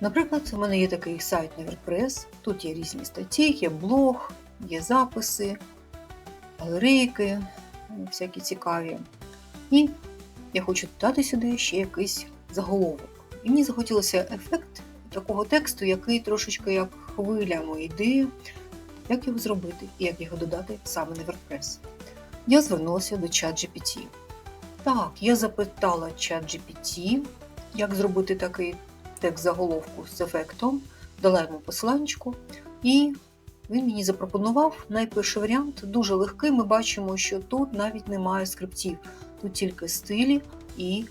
Наприклад, у мене є такий сайт на WordPress, тут є різні статті, є блог, є записи, галерейки, всякі цікаві. І я хочу додати сюди ще якийсь заголовок. І мені захотілося ефект такого тексту, який трошечки як хвилями йде, як його зробити і як його додати саме на WordPress. Я звернулася до ChatGPT. Так, я запитала ChatGPT, як зробити такий текст заголовку з ефектом, дала йому посиланчику, і він мені запропонував найперший варіант, дуже легкий. Ми бачимо, що тут навіть немає скриптів, тут тільки стилі і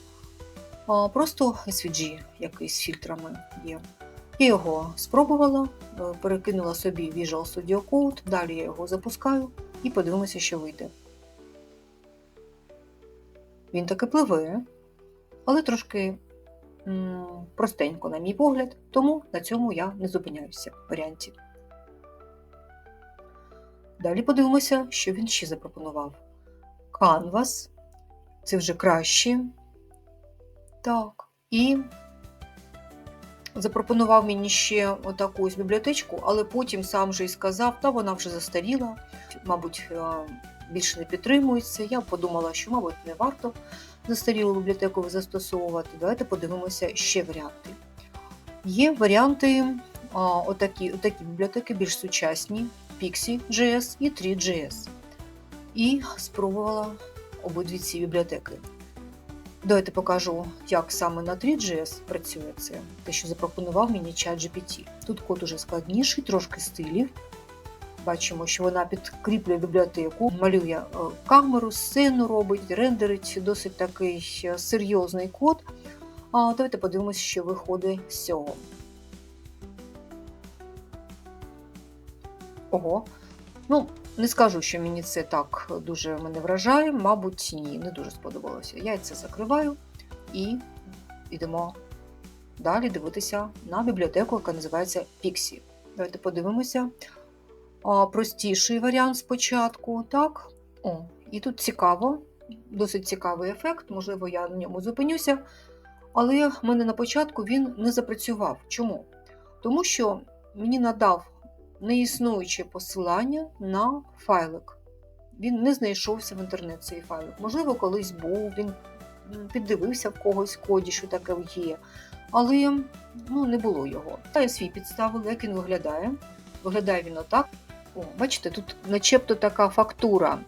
а, просто SVG, якийсь з фільтрами є. Я його спробувала, е, перекинула собі Visual Studio Code, далі я його запускаю і подивимося, що вийде. Він таки пливе, але трошки простенько, на мій погляд, тому на цьому я не зупиняюся в варіанті. Далі подивимося, що він ще запропонував. Canvas, це вже краще. Так, і запропонував мені ще отаку ось бібліотечку, але потім сам же і сказав, та вона вже застаріла, мабуть, е, більше не підтримується. Я подумала, що, мабуть, не варто застарілу бібліотеку застосовувати. Давайте подивимося ще варіанти. Є варіанти, отакі, отакі бібліотеки більш сучасні, Pixie.js і 3.js. І спробувала обидві ці бібліотеки. Давайте покажу, як саме на 3GS працює це, те, що запропонував мені ChatGPT. Тут код уже складніший, трошки стилів. Бачимо, що вона підкріплює бібліотеку, малює е, камеру, сцену робить, рендерить досить такий е, серйозний код. А давайте подивимося, що виходить з цього. Ого. Ну, не скажу, що мені це так дуже мене вражає, мабуть, ні, не дуже сподобалося. Я це закриваю і йдемо далі дивитися на бібліотеку, яка називається Pixie. Давайте подивимося. Простіший варіант спочатку. Так? О, І тут цікаво, досить цікавий ефект, можливо, я на ньому зупинюся. Але в мене на початку він не запрацював. Чому? Тому що мені надав неіснуюче посилання на файлик. Він не знайшовся в інтернет цей файлик. Можливо, колись був, він піддивився в когось коді, що таке є. Але ну, не було його. Та я свій підставила, як він виглядає. Виглядає він отак. О, Бачите, тут начебто така фактура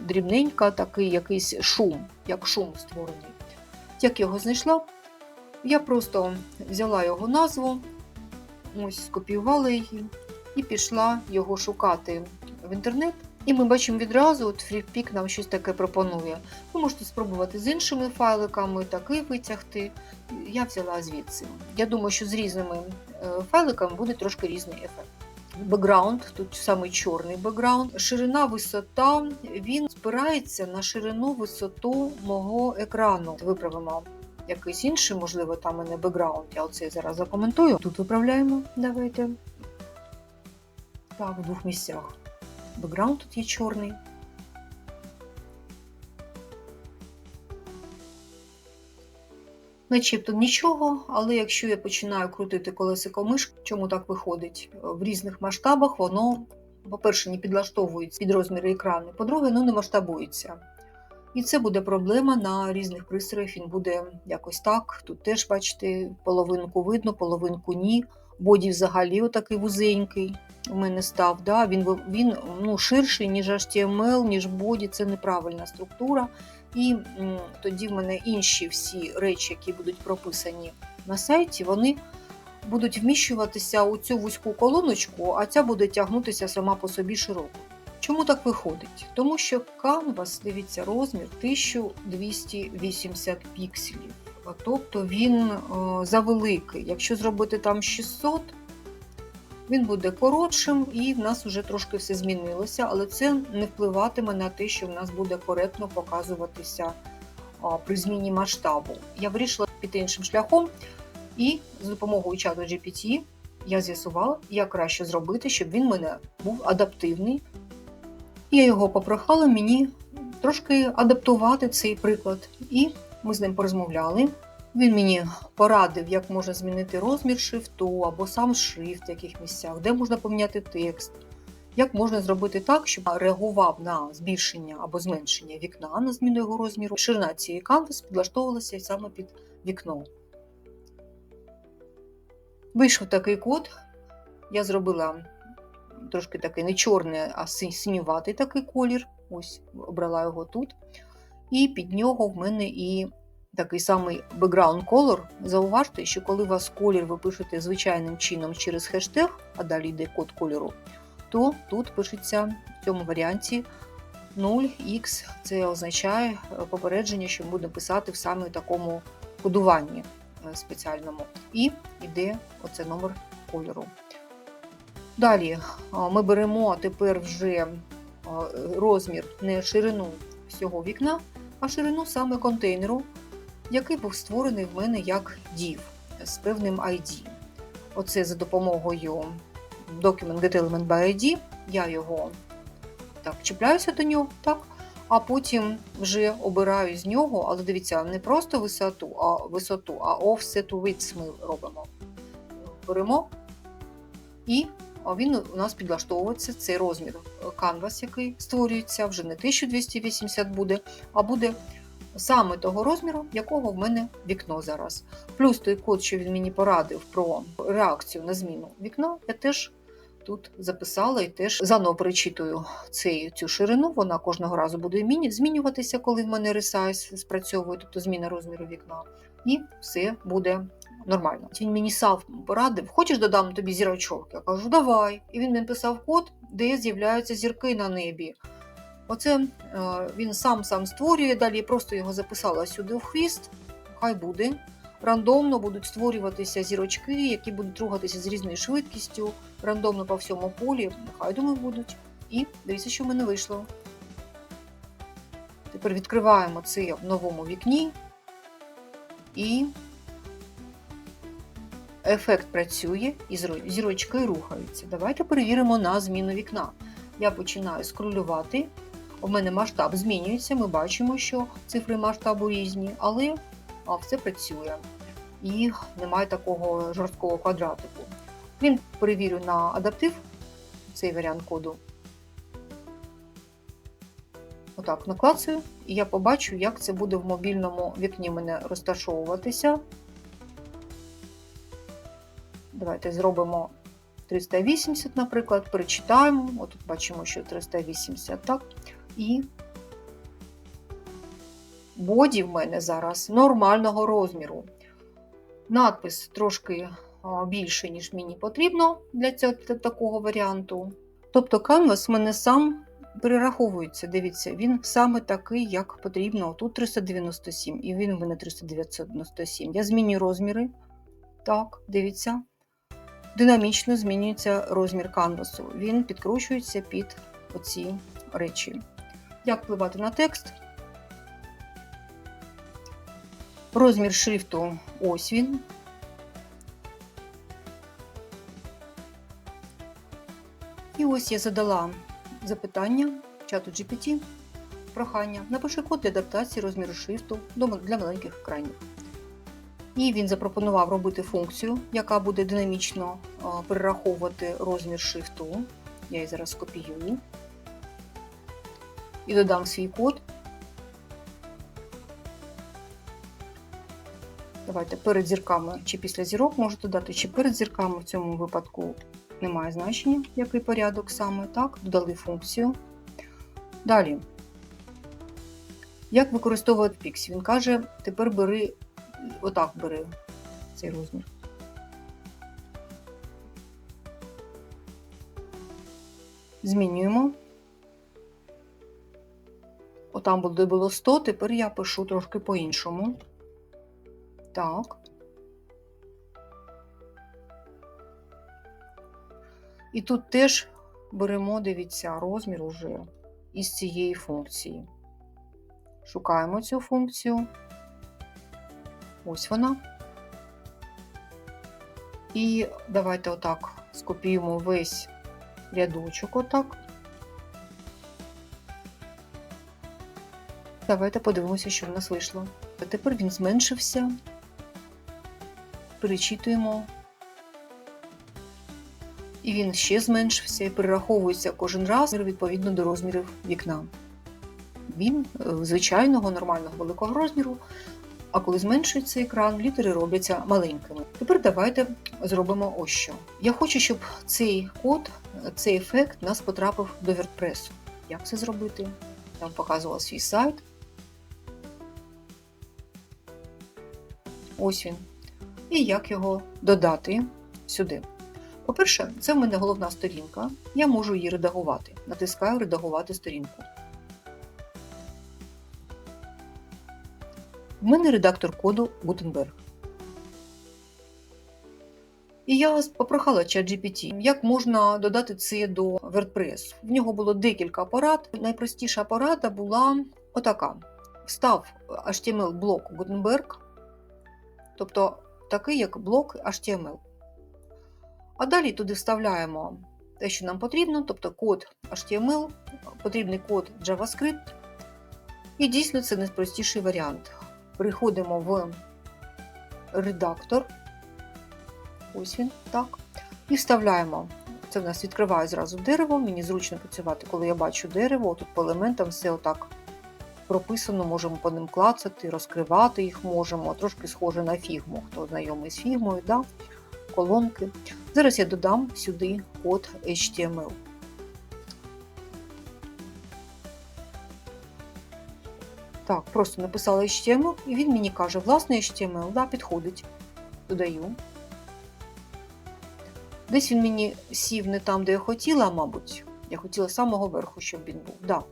дрібненька, такий якийсь шум, як шум створений. Як його знайшла, я просто взяла його назву, ось скопіювала її і пішла його шукати в інтернет. І ми бачимо відразу, от FreePic нам щось таке пропонує. Ви можете спробувати з іншими файликами, такий витягти. Я взяла звідси. Я думаю, що з різними е, файликами буде трошки різний ефект. Бекграунд, тут саме чорний бекграунд. Ширина, висота, він спирається на ширину висоту мого екрану. Виправимо якийсь інший, можливо, там і не бекграунд. Я оце зараз закоментую. Тут виправляємо. Давайте. Так, в двох місцях. Бекграунд тут є чорний. Начебто нічого, але якщо я починаю крутити колесико мишки, чому так виходить? В різних масштабах воно, по-перше, не підлаштовується під розміри екрану, по-друге, ну не масштабується. І це буде проблема на різних пристроях. Він буде якось так. Тут теж, бачите, половинку видно, половинку ні. Боді взагалі отакий вузенький у мене став. Да? Він він ну, ширший, ніж HTML, ніж боді. Це неправильна структура. І тоді в мене інші всі речі, які будуть прописані на сайті, вони будуть вміщуватися у цю вузьку колоночку, а ця буде тягнутися сама по собі широко. Чому так виходить? Тому що Canvas, дивіться, розмір 1280 пікселів. Тобто він о, завеликий. Якщо зробити там 600, він буде коротшим і в нас вже трошки все змінилося, але це не впливатиме на те, що в нас буде коректно показуватися при зміні масштабу. Я вирішила піти іншим шляхом, і з допомогою чату GPT я з'ясувала, як краще зробити, щоб він мене був адаптивний. Я його попрохала мені трошки адаптувати цей приклад. І ми з ним порозмовляли. Він мені порадив, як можна змінити розмір шрифту або сам шрифт в яких місцях, де можна поміняти текст, як можна зробити так, щоб реагував на збільшення або зменшення вікна на зміну його розміру. Ширина цієї канвас підлаштовувалася саме під вікно. Вийшов такий код. Я зробила трошки такий не чорний, а синюватий такий колір. Ось обрала його тут. І під нього в мене і такий самий background color. Зауважте, що коли у вас колір ви пишете звичайним чином через хештег, а далі йде код кольору, то тут пишеться в цьому варіанті 0x. Це означає е, попередження, що ми будемо писати в саме такому кодуванні е, спеціальному. І йде оце номер кольору. Далі ми беремо тепер вже розмір не ширину всього вікна, а ширину саме контейнеру, який був створений в мене як div з певним ID. Оце за допомогою Document Get Element by ID. Я його так чіпляюся до нього, так, а потім вже обираю з нього, але дивіться, не просто висоту, а висоту, а offset width ми робимо. Беремо і він у нас підлаштовується цей розмір канвас, який створюється, вже не 1280 буде, а буде саме того розміру, якого в мене вікно зараз. Плюс той код, що він мені порадив про реакцію на зміну вікна, я теж тут записала і теж заново перечитую цей, цю ширину. Вона кожного разу буде змінюватися, коли в мене ресайз спрацьовує, тобто зміна розміру вікна. І все буде нормально. Він мені сам порадив, хочеш додам тобі зірочок? Я кажу, давай. І він мені писав код, де з'являються зірки на небі. Оце е, він сам сам створює, далі я просто його записала сюди в хвіст, хай буде. Рандомно будуть створюватися зірочки, які будуть рухатися з різною швидкістю, рандомно по всьому полі, нехай думаю, будуть. І дивіться, що в мене вийшло. Тепер відкриваємо це в новому вікні і ефект працює і зірочки рухаються. Давайте перевіримо на зміну вікна. Я починаю скролювати. У мене масштаб змінюється. Ми бачимо, що цифри масштабу різні, але все працює. І немає такого жорсткого квадратику. Він перевірю на адаптив цей варіант коду. Отак, наклацаю, і я побачу, як це буде в мобільному вікні мене розташовуватися. Давайте зробимо 380, наприклад, перечитаємо. Отут бачимо, що 380, так. І боді в мене зараз нормального розміру. Надпис трошки а, більше, ніж мені потрібно для цього такого варіанту. Тобто канвас в мене сам перераховується. Дивіться, він саме такий, як потрібно. Тут 397, і він в мене 397. Я змінюю розміри. Так, дивіться. Динамічно змінюється розмір канвасу. Він підкручується під оці речі. Як впливати на текст? Розмір шрифту ось він. І ось я задала запитання чату GPT, прохання. Напиши код для адаптації розміру шрифту для маленьких екранів. І він запропонував робити функцію, яка буде динамічно перераховувати розмір шрифту. Я її зараз скопіюю і додам свій код. Давайте перед зірками чи після зірок можете додати, чи перед зірками в цьому випадку немає значення, який порядок саме. Так, додали функцію. Далі. Як використовувати Pix? Він каже, тепер бери, отак бери цей розмір. Змінюємо. Отам буде було 100, тепер я пишу трошки по-іншому. Так. І тут теж беремо, дивіться, розмір уже із цієї функції. Шукаємо цю функцію. Ось вона. І давайте отак скопіюємо весь рядочок отак. Давайте подивимося, що в нас вийшло. А тепер він зменшився перечитуємо. І він ще зменшився і перераховується кожен раз відповідно до розмірів вікна. Він е, звичайного нормального великого розміру, а коли зменшується екран, літери робляться маленькими. Тепер давайте зробимо ось що. Я хочу, щоб цей код, цей ефект нас потрапив до WordPress. Як це зробити? Я вам показувала свій сайт. Ось він. І як його додати сюди. По-перше, це в мене головна сторінка. Я можу її редагувати. Натискаю Редагувати сторінку. В мене редактор коду Gutenberg. І я попрохала ChatGPT, як можна додати це до WordPress. В нього було декілька порад. Найпростіша порада була отака: встав HTML-блок Gutenberg, тобто такий як блок HTML. А далі туди вставляємо те, що нам потрібно, тобто код HTML, потрібний код JavaScript. І дійсно це найпростіший варіант. Переходимо в редактор. Ось він, так. І вставляємо. Це в нас відкриває зразу дерево. Мені зручно працювати, коли я бачу дерево. Тут по елементам все отак прописано, можемо по ним клацати, розкривати їх можемо. Трошки схоже на фігму, хто знайомий з фігмою, да? колонки. Зараз я додам сюди код HTML. Так, просто написала HTML, і він мені каже, власне HTML, да, підходить. Додаю. Десь він мені сів не там, де я хотіла, мабуть. Я хотіла з самого верху, щоб він був. Да.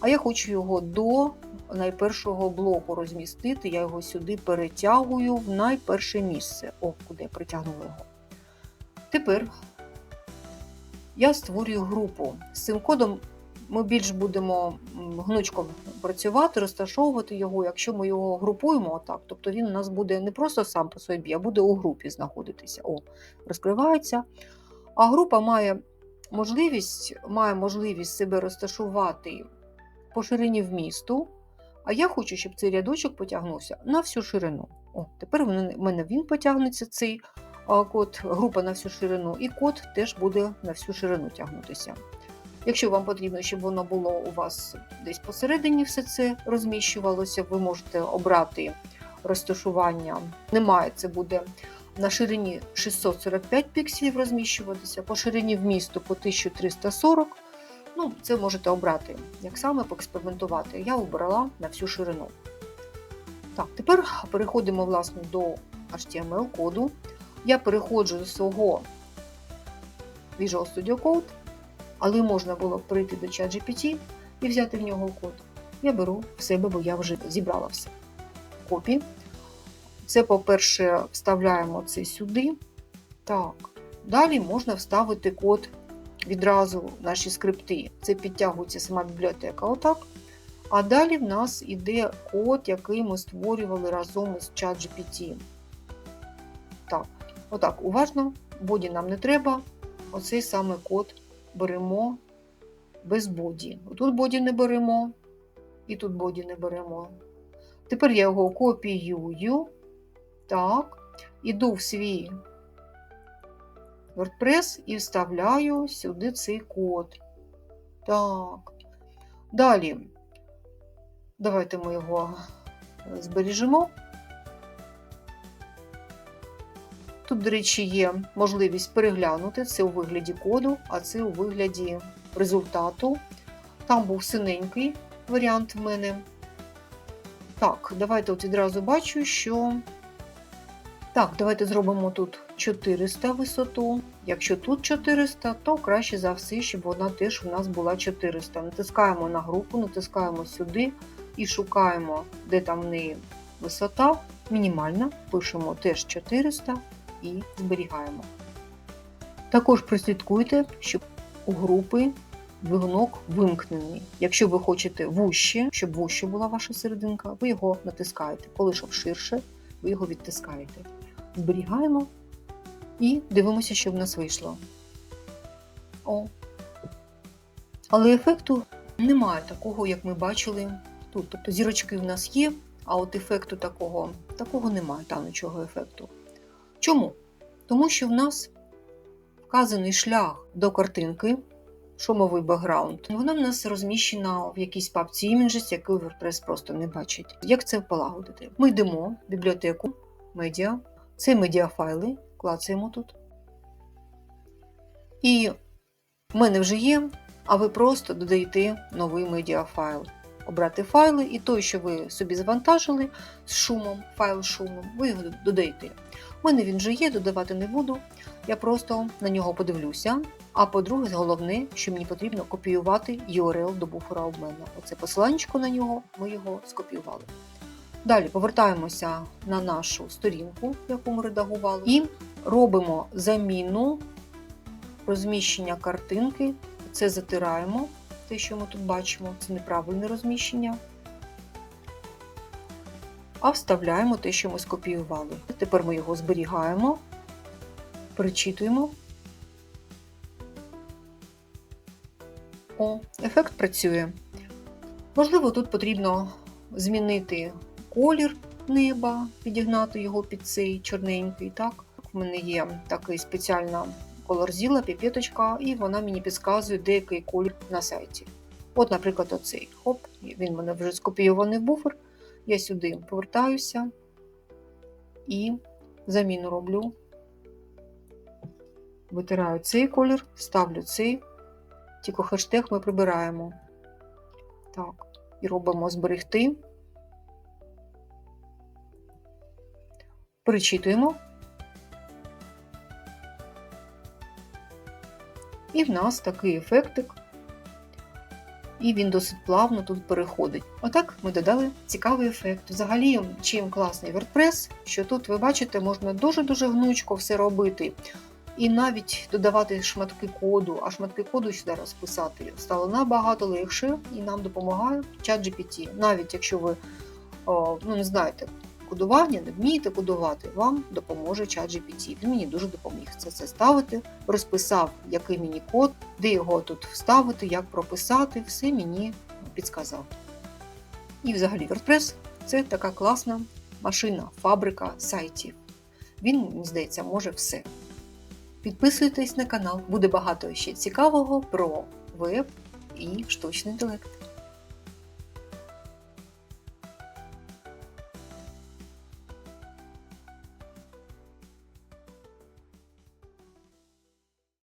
А я хочу його до найпершого блоку розмістити. Я його сюди перетягую в найперше місце. О, куди я притягнула його. Тепер я створюю групу. З цим кодом ми більш будемо гнучком працювати, розташовувати його. Якщо ми його групуємо отак, тобто він у нас буде не просто сам по собі, а буде у групі знаходитися. О, розкривається. А група має можливість, має можливість себе розташувати по ширині вмісту. А я хочу, щоб цей рядочок потягнувся на всю ширину. О, Тепер в мене він потягнеться цей код, група на всю ширину, і код теж буде на всю ширину тягнутися. Якщо вам потрібно, щоб воно було у вас десь посередині, все це розміщувалося, ви можете обрати розташування. Немає, це буде на ширині 645 пікселів розміщуватися, по ширині вмісту по 1340. Ну, Це можете обрати, як саме поекспериментувати. Я обрала на всю ширину. Так, Тепер переходимо власне, до HTML-коду. Я переходжу до свого Visual Studio Code, але можна було прийти до ChatGPT і взяти в нього код. Я беру в себе, бо я вже зібрала все. Копі. Це, по-перше, вставляємо це сюди. Так. Далі можна вставити код відразу наші скрипти. Це підтягується сама бібліотека. Отак. А далі в нас іде код, який ми створювали разом із ChatGPT. Так, отак, уважно, боді нам не треба. Оцей саме код беремо без боді. Тут боді не беремо, і тут боді не беремо. Тепер я його копіюю. Так, іду в свій WordPress і вставляю сюди цей код. Так. Далі, давайте ми його збережемо. Тут, до речі, є можливість переглянути це у вигляді коду, а це у вигляді результату. Там був синенький варіант в мене. Так, давайте от відразу бачу, що. Так, давайте зробимо тут 400 висоту. Якщо тут 400, то краще за все, щоб вона теж у нас була 400. Натискаємо на групу, натискаємо сюди і шукаємо, де там в неї висота. Мінімальна, пишемо теж 400 і зберігаємо. Також прослідкуйте, щоб у групи двигунок вимкнений. Якщо ви хочете вуще, щоб вуще була ваша серединка, ви його натискаєте. Коли щоб ширше, ви його відтискаєте. Зберігаємо і дивимося, що в нас вийшло. О. Але ефекту немає такого, як ми бачили тут. Тобто зірочки в нас є, а от ефекту такого такого немає, танучого ефекту. Чому? Тому що в нас вказаний шлях до картинки, шумовий бекграунд, вона в нас розміщена в якійсь папці Images, яку WordPress просто не бачить. Як це полагодити? Ми йдемо в бібліотеку, медіа, це медіафайли, клацаємо тут. І в мене вже є, а ви просто додаєте новий медіафайл. Обрати файли, і той, що ви собі завантажили з шумом, файл шумом, ви його додаєте. У мене він вже є, додавати не буду. Я просто на нього подивлюся. А по-друге, головне, що мені потрібно копіювати URL до буфера обмена. Оце посиланнячко на нього, ми його скопіювали. Далі повертаємося на нашу сторінку, яку ми редагували, і робимо заміну розміщення картинки. Це затираємо, те, що ми тут бачимо, це неправильне розміщення. А вставляємо те, що ми скопіювали. Тепер ми його зберігаємо, перечитуємо. О, ефект працює. Можливо, тут потрібно змінити колір неба, підігнати його під цей чорненький. Так? У мене є такий спеціальна колорзіла, піпеточка, і вона мені підказує деякий колір на сайті. От, наприклад, оцей. Хоп, він мене вже скопійований в буфер. Я сюди повертаюся і заміну роблю. Витираю цей колір, ставлю цей, тільки хештег ми прибираємо. Так, і робимо зберегти. Перечитуємо. І в нас такий ефектик. І він досить плавно тут переходить. Отак ми додали цікавий ефект. Взагалі, чим класний WordPress, що тут, ви бачите, можна дуже-дуже гнучко все робити. І навіть додавати шматки коду, а шматки коду сюди розписати стало набагато легше і нам допомагає ChatGPT. Навіть якщо ви ну, не знаєте кодування, не вмієте кодувати, вам допоможе ChatGPT. Він мені дуже допоміг це це ставити, розписав, який мені код, де його тут вставити, як прописати, все мені підсказав. І взагалі WordPress це така класна машина, фабрика сайтів. Він, мені здається, може все. Підписуйтесь на канал, буде багато ще цікавого про веб і штучний інтелект.